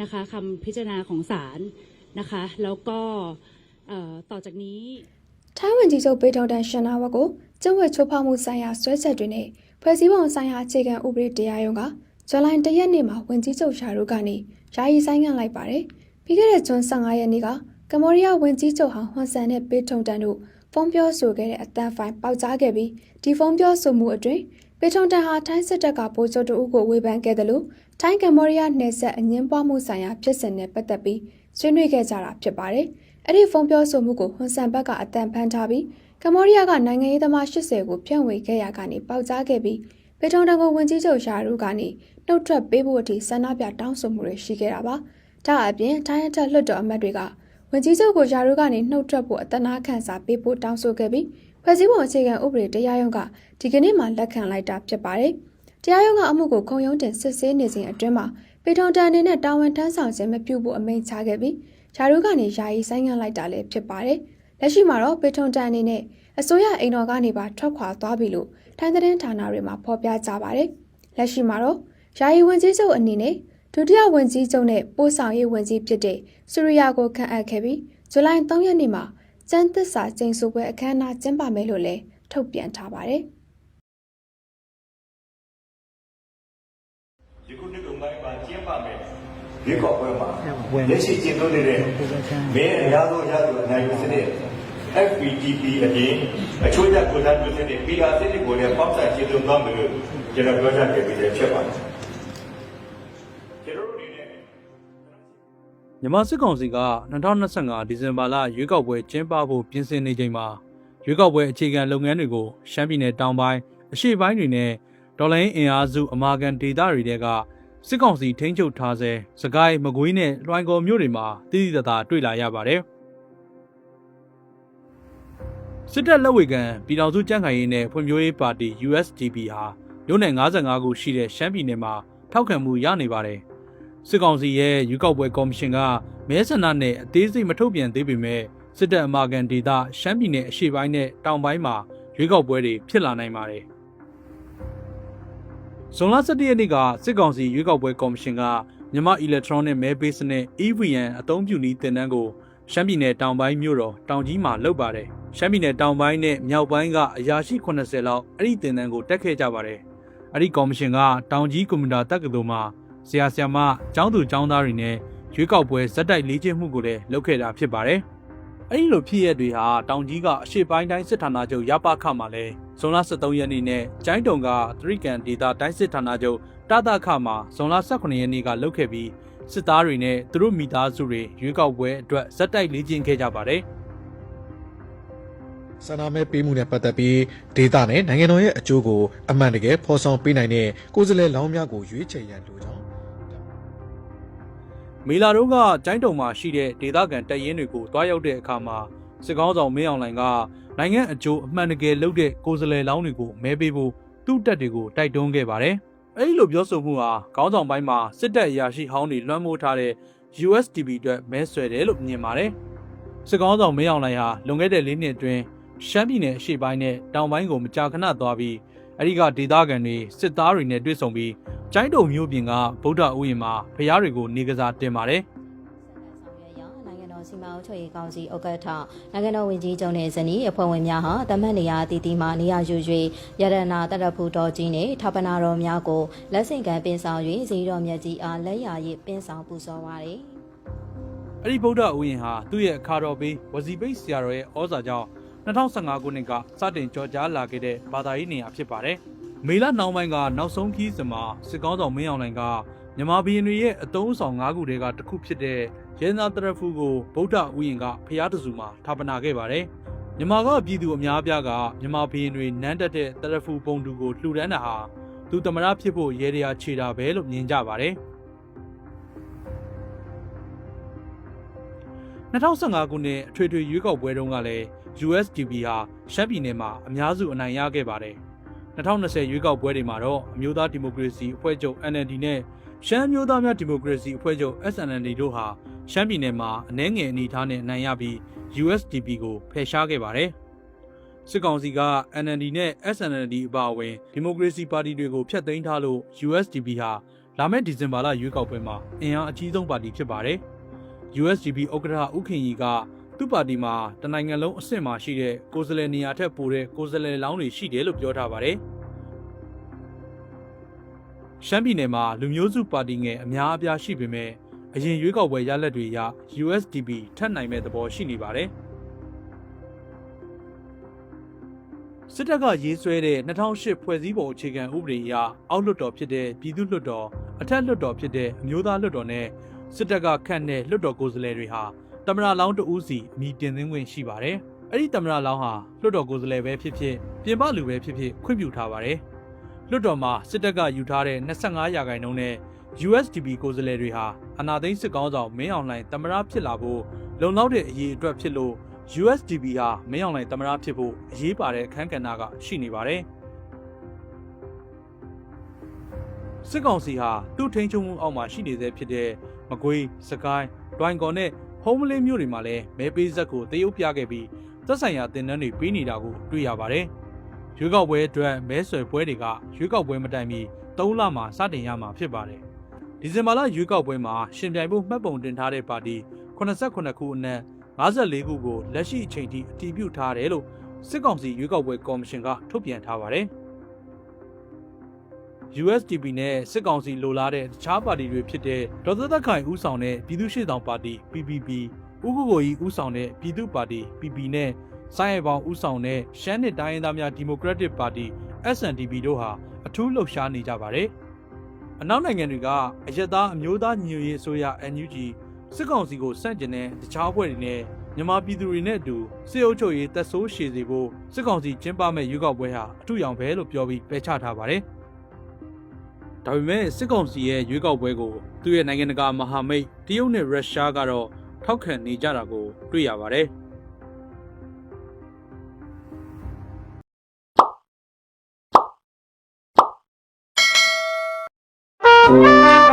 นะคะคำพิจารณาของศาลนะคะ แล้วก็เอ่อต่อจากนี้ ထိုင်းဝန်ကြီးချုပ်ပေထုံတန်ရှင်နာဝတ်ကိုကျင့်ဝတ်ချိုးဖောက်မှုဆိုင်ရာဆွဲချက်တွေနဲ့ဖွဲ့စည်းပုံဆိုင်ရာအခြေခံဥပဒေတရားရုံးကဇွန်လ1ရက်နေ့မှာဝန်ကြီးချုပ်ရှာရုကနေယာယီဆိုင်ငံ့လိုက်ပါတယ်။ပြီးခဲ့တဲ့ဇွန်15ရက်နေ့က ကမ္ဘောဒီးယားဝန်ကြီးချုပ်ဟောင်းဟွန်ဆန်နဲ့ပေထုံတန်တို့ဖုန်းပြောဆိုခဲ့တဲ့အတန်ဖိုင်ပေါက်ကြားခဲ့ပြီးဒီဖုန်းပြောဆိုမှုအတွင်းပေထုံတန်ဟာထိုင်းစစ်တပ်ကဗိုလ်ချုပ်တအုပ်ကိုဝေဖန်ခဲ့တယ်လို့ထိုင်းကမ္ဘောဒီးယားနယ်စပ်အငင်းပွားမှုဆိုင်ရာဖြစ်စဉ်နဲ့ပတ်သက်ပြီးဆွေးနွေးခဲ့ကြတာဖြစ်ပါတယ်။အဲ့ဒီဖုန်းပြောဆိုမှုကိုဟွန်ဆန်ဘက်ကအတန်ဖန်ထားပြီးကမ္ဘောဒီးယားကနိုင်ငံရေးသမား80ကိုဖြန့်ဝေခဲ့ရကနေပေါက်ကြားခဲ့ပြီးပေထုံတန်ကိုဝန်ကြီးချုပ်ရှာရုကနေနှုတ်ထွက်ပေးဖို့အထိဆန္ဒပြတောင်းဆိုမှုတွေရှိခဲ့တာပါ။ဒါအပြင်ထိုင်းအထက်လွှတ်တော်အမတ်တွေက ဝန်ကြီးချုပ်ကိုရှာရုကနေနှုတ်ထွက်ဖို့အတနာခံစာပေးဖို့တောင်းဆိုခဲ့ပြီးဖွဲ့စည်းပုံအခြေခံဥပဒေတရားရုံးကဒီကနေ့မှလက်ခံလိုက်တာဖြစ်ပါတယ်။တရားရုံးကအမှုကိုခုံရုံးတင်စစ်ဆေးနေစဉ်အတွင်းမှာပေထုံတန်အနေနဲ့တာဝန်ထမ်းဆောင်ခြင်းမပြုဖို့အမိန့်ချခဲ့ပြီးရှာရုကနေယာယီဆိုင်ငံ့လိုက်တာလည်းဖြစ်ပါတယ်။လက်ရှိမှာတော့ပေထုံတန်အနေနဲ့အစိုးရအိမ်တော်ကနေပါထွက်ခွာသွားပြီလို့ထိုင်းသတင်းဌာနတွေမှာဖော်ပြကြပါတယ်။လက်ရှိမှာတော့ယာယီဝန်ကြီးချုပ်အနေနဲ့ ဒုတိယဝန်ကြီးချုပ်နဲ့ပို့ဆောင်ရေးဝန်ကြီးဖြစ်တဲ့စူရီယာကိုခန့်အပ်ခဲ့ပြီးဇူလိုင်3ရက်နေ့မှာကျန်းသစ္စာကျိန်ဆိုပွဲအခမ်းအနားကျင်းပမယ်လို့လည်းထုတ်ပြန်ထားပါတယ်။ဒီခုနှစ်ကုန်ပိုင်းမှာကျင်းပမယ်ရွေးကောက်ပွဲမှာလက်ရှိကျင်းပနေတဲ့မင်းအများဆုံးရသူအနိုင်ယူစနစ် FPTP အပြင်အချို့ရကိုယ်စားပြုစနစ် PR စနစ်ကိုလည်းပေါင်းစပ်ကျင်းပသွားမယ်လို့ကျွန်တော်ပြောကြားခဲ့ပြီးလည်းဖြစ်ပါတယ် မြန်မာစစ်ကောင်စီက2025ဒီဇင်ဘာလရွေးကောက်ပွဲကျင်းပဖို့ပြင်ဆင်နေချိန်မှာရွေးကောက်ပွဲအခြေခံလုပ်ငန်းတွေကိုရှမ်းပြည်နယ်တောင်ပိုင်းအရှေ့ပိုင်းတွေနဲ့ဒေါ်လာရင်းအင်အားစုအမာကန်ဒေသတွေတဲကစစ်ကောင်စီထိန်းချုပ်ထားဆဲစကိုင်းမကွေးနဲ့လွိုင်ကော်မြို့တွေမှာတည်တည်တသာတွေ့လာရပါတယ်စစ်တပ်လက်ဝေခံပြည်တော်စုကြံ့ခိုင်ရေးနဲ့ဖွံ့ဖြိုးရေးပါတီ USDP ဟာမြို့နယ်55ခုရှိတဲ့ရှမ်းပြည်နယ်မှာထောက်ခံမှုရနေပါတယ်။ စစ်ကောင်စီရဲ့ရွေးကောက်ပွဲကော်မရှင်ကမဲဆန္ဒနဲ့အသေးစိတ်မထုတ်ပြန်သေးပေမဲ့စစ်တပ်အမာခံဒေသရှမ်းပြည်နယ်အရှေ့ပိုင်းနဲ့တောင်ပိုင်းမှာရွေးကောက်ပွဲတွေဖြစ်လာနိုင်ပါတယ်။ဇွန်လ17ရက်နေ့ကစစ်ကောင်စီရွေးကောက်ပွဲကော်မရှင်ကမြန်မာအီလက်ထရောနစ်မဲပေးစနစ် EVN အသုံးပြုနည်းတင်နန်းကိုရှမ်းပြည်နယ်တောင်ပိုင်းမြို့တော်တောင်ကြီးမှာလုပ်ပါတယ်။ရှမ်းပြည်နယ်တောင်ပိုင်းနဲ့မြောက်ပိုင်းကအရာရှိ80လောက်အဲ့ဒီတင်နန်းကိုတက်ခဲ့ကြပါတယ်။အဲ့ဒီကော်မရှင်ကတောင်ကြီးကွန်ပျူတာတက္ကသိုလ်မှာ ဆရာဆရာမကျောင်းသူကျောင်းသားတွေနဲ့ရွေးကောက်ပွဲဇက်တိုက်လေ့ကျင့်မှုကိုလည်းလုပ်ခဲ့တာဖြစ်ပါတယ်။အဲဒီလိုဖြစ်ရက်တွေဟာတောင်ကြီးကအရှေ့ပိုင်းတိုင်းစစ်ဌာနချုပ်ရပခမှာလဲဇွန်လ23ရက်နေ့နဲ့ကျိုင်းတုံကသရိကန်ဒေတာတိုင်းစစ်ဌာနချုပ်တတခမှာဇွန်လ18ရက်နေ့ကလုပ်ခဲ့ပြီးစစ်သားတွေနဲ့သူတို့မိသားစုတွေရွေးကောက်ပွဲအတွက်ဇက်တိုက်လေ့ကျင့်ခဲ့ကြပါတယ်။ဆန္ဒမဲပေးမှုနဲ့ပတ်သက်ပြီးဒေတာနဲ့နိုင်ငံတော်ရဲ့အကျိုးကိုအမှန်တကယ်ဖော်ဆောင်ပေးနိုင်တဲ့ကိုယ်စားလှယ်လောင်းများကိုရွေးချယ်ရန်လိုကြောင်း မေလာတို့ကကျိုင်းတုံမှာရှိတဲ့ဒေသခံတပ်ရင်းတွေကိုတွားရောက်တဲ့အခါမှာစစ်ကောင်းဆောင်မင်းအောင်လှိုင်ကနိုင်ငံအကျိုးအမှန်တကယ်လုပ်တဲ့ကိုယ်စားလှယ်လောင်းတွေကိုမဲပေးဖို့သူ့တပ်တွေကိုတိုက်တွန်းခဲ့ပါတယ်။အဲဒီလိုပြောဆိုမှုဟာကောင်းဆောင်ပိုင်းမှာစစ်တပ်အရာရှိဟောင်းတွေလွှမ်းမိုးထားတဲ့ USDP အတွက်မဲဆွယ်တယ်လို့မြင်ပါတယ်။စစ်ကောင်းဆောင်မင်းအောင်လှိုင်ဟာလွန်ခဲ့တဲ့၄နှစ်အတွင်းရှမ်းပြည်နယ်အရှေ့ပိုင်းနဲ့တောင်ပိုင်းကိုမကြာခဏသွားပြီး အဲဒီကဒေသခံတွေစစ်သားတွေနဲ့တွေ့ဆုံပြီးကျိုင်းတုံမျိုးပြင်ကဗုဒ္ဓဥယျာဉ်မှာဖျားတွေကိုနေကစားတင်ပါတယ်ဆောင်ရွက်ရာနိုင်ငံတော်စီမံအုပ်ချုပ်ရေးကောင်စီဥက္ကဋ္ဌနိုင်ငံတော်ဝန်ကြီးချုပ်နဲ့ဇနီးအဖွဲ့ဝင်များဟာတမတ်နေရာအသီးသီးမှနေရာယူ၍ရတနာတရဖူတော်ကြီးနှင့်ထောပနာတော်များကိုလက်ဆင့်ကမ်းပင်ဆောင်၍ဇီတော်မြတ်ကြီးအားလက်ရာရည်ပင်ဆောင်ပူဇော်ပါသည်။အဲဒီဗုဒ္ဓဥယျာဉ်ဟာသူ့ရဲ့အခါတော်ပေးဝစီပိတ်ဆရာတော်ရဲ့ဩဇာကြောင့် 2015ခုနှစ်ကစတင်ကြော်ကြားလာခဲ့တဲ့ဘာသာရေးနေရာဖြစ်ပါတယ်။မေလနှောင်းပိုင်းကနောက်ဆုံးခီးစမှာစစ်ကောင်းဆောင်မင်းအောင်လှိုင်ကမြန်မာဘီရင်တွေရဲ့အတုံးဆောင်၅ခုတည်းကတစ်ခုဖြစ်တဲ့ရဲနာတရဖူကိုဗုဒ္ဓဥယျာဉ်ကဖျားတစုမှာဌာပနာခဲ့ပါတယ်။မြန်မာကပြည်သူအများအပြားကမြန်မာဘီရင်တွေနန်းတက်တဲ့တရဖူပုံတူကိုလှူဒန်းတာဟာသူတမရဖြစ်ဖို့ရဲတရားခြေတာပဲလို့မြင်ကြပါတယ်။ 2015ခုနှစ်အထွေထွေရွေးကောက်ပွဲတုန်းကလည်း USDP ဟာရှမ်းပြည်နယ်မှာအများစုအနိုင်ရခဲ့ပါတယ်။2020ရွေးကောက်ပွဲတွေမှာတော့အမျိုးသားဒီမိုကရေစီအဖွဲ့ချုပ် NLD နဲ့ရှမ်းမျိုးသားများဒီမိုကရေစီအဖွဲ့ချုပ် SNLD တို့ဟာရှမ်းပြည်နယ်မှာအနှဲငယ်အနေအထားနဲ့အနိုင်ရပြီး USDP ကိုဖယ်ရှားခဲ့ပါတယ်။စစ်ကောင်စီက NLD နဲ့ SNLD အပါအဝင်ဒီမိုကရေစီပါတီတွေကိုဖျက်သိမ်းထားလို့ USDP ဟာလာမယ့်ဒီဇင်ဘာလရွေးကောက်ပွဲမှာအင်အားအကြီးဆုံးပါတီဖြစ်ပါတယ်။ USDP ဥက္ကဋ္ဌဦးခင်ရီကသူ့ပါတီမှာတနိုင်ငံလုံးအဆင့်မှာရှိတဲ့ကိုယ်စားလှယ်နေရာထက်ပိုတဲ့ကိုယ်စားလှယ်လောင်းတွေရှိတယ်လို့ပြောထားပါတယ်။ရှမ်းပြည်နယ်မှာလူမျိုးစုပါတီငယ်အများအပြားရှိပေမဲ့အရင်ရွေးကောက်ပွဲရလဒ်တွေအရ USDP ထပ်နိုင်မဲ့သဘောရှိနေပါတယ်။စစ်တပ်ကရေးဆွဲတဲ့2008ဖွဲ့စည်းပုံအခြေခံဥပဒေအရအောက်လွှတ်တော်ဖြစ်တဲ့ပြည်သူ့လွှတ်တော်အထက်လွှတ်တော်ဖြစ်တဲ့အမျိုးသားလွှတ်တော်နဲ့ စစ်တပ်ကခန့်တဲ့လွှတ်တော်ကိုယ်စားလှယ်တွေဟာတမရလောင်းတဦးစီအမိတင်သွင်းခွင့်ရှိပါတယ်။အဲ့ဒီတမရလောင်းဟာလွှတ်တော်ကိုယ်စားလှယ်ပဲဖြစ်ဖြစ်ပြင်ပလူပဲဖြစ်ဖြစ်ခွင့်ပြုထားပါတယ်။လွှတ်တော်မှာစစ်တပ်ကယူထားတဲ့25ရာခိုင်နှုန်းနဲ့ USDP ကိုယ်စားလှယ်တွေဟာအနာသိန်းစစ်ကောင်းဆောင်မင်းအောင်လှိုင်တမရဖြစ်လာဖို့လုံလောက်တဲ့အရေးအတွက်ဖြစ်လို့ USDP ဟာမင်းအောင်လှိုင်တမရဖြစ်ဖို့အရေးပါတဲ့အခန်းကဏ္ဍကရှိနေပါတယ်။စစ်ကောင်စီဟာသူ့ထိန်းချုပ်မှုအောက်မှာရှိနေသေးဖြစ်တဲ့ မကွေးစကိုင်းဒွိုင်ကော်နဲ့ဟုံးမလင်းမြို့တွေမှာလည်းမဲပေးဇက်ကိုတရုပ်ပြခဲ့ပြီးသက်ဆိုင်ရာတင်နန်းတွေပေးနေတာကိုတွေ့ရပါတယ်။ရွေးကောက်ပွဲအတွက်မဲဆွယ်ပွဲတွေကရွေးကောက်ပွဲမတိုင်မီ3လမှာစတင်ရမှာဖြစ်ပါတယ်။ဒီဇင်ဘာလရွေးကောက်ပွဲမှာရှင်ပြိုင်ဖို့မှတ်ပုံတင်ထားတဲ့ပါတီ89ခုအနက်54ခုကိုလက်ရှိအချိန်ထိအတည်ပြုထားတယ်လို့စစ်ကောင်စီရွေးကောက်ပွဲကော်မရှင်ကထုတ်ပြန်ထားပါတယ်။ USDP နဲ့စစ်ကောင်စီလိုလားတဲ့တခြားပါတီတွေဖြစ်တဲ့ဒေါ်သက်သက်ခိုင်ဦးဆောင်တဲ့ပြည်သူ့ရှေ့ဆောင်ပါတီ PPP ဦးကိုကိုကြီးဦးဆောင်တဲ့ပြည်သူ့ပါတီ PP နဲ့စိုင်းရပေါင်ဦးဆောင်တဲ့ရှမ်းနှစ်တိုင်းရင်းသားများဒီမိုကရက်တစ်ပါတီ SNDP တို့ဟာအထူးလှုပ်ရှားနေကြပါတယ်။အနောက်နိုင်ငံတွေကအရက်သားအမျိုးသားညီညွတ်ရေးအစိုးရ NUG စစ်ကောင်စီကိုစန့်ကျင်တဲ့တခြားအဖွဲ့တွေနဲ့မြန်မာပြည်သူတွေနဲ့အတူစစ်အုပ်ချုပ်ရေးတပ်ဆိုးရှည်စေဖို့စစ်ကောင်စီကျင်းပမဲ့ရွေးကောက်ပွဲဟာအထူးရောင်ပဲလို့ပြောပြီးပယ်ချထားပါတယ်။ ဒါပေမဲ့စစ်ကောင်စီရဲ့ရွေးကောက်ပွဲကိုသူ့ရဲ့နိုင်ငံတကာမဟာမိတ်တရုတ်နဲ့ရုရှားကတော့ထောက်ခံနေကြတာကိုတွေ့ရပါတယ်။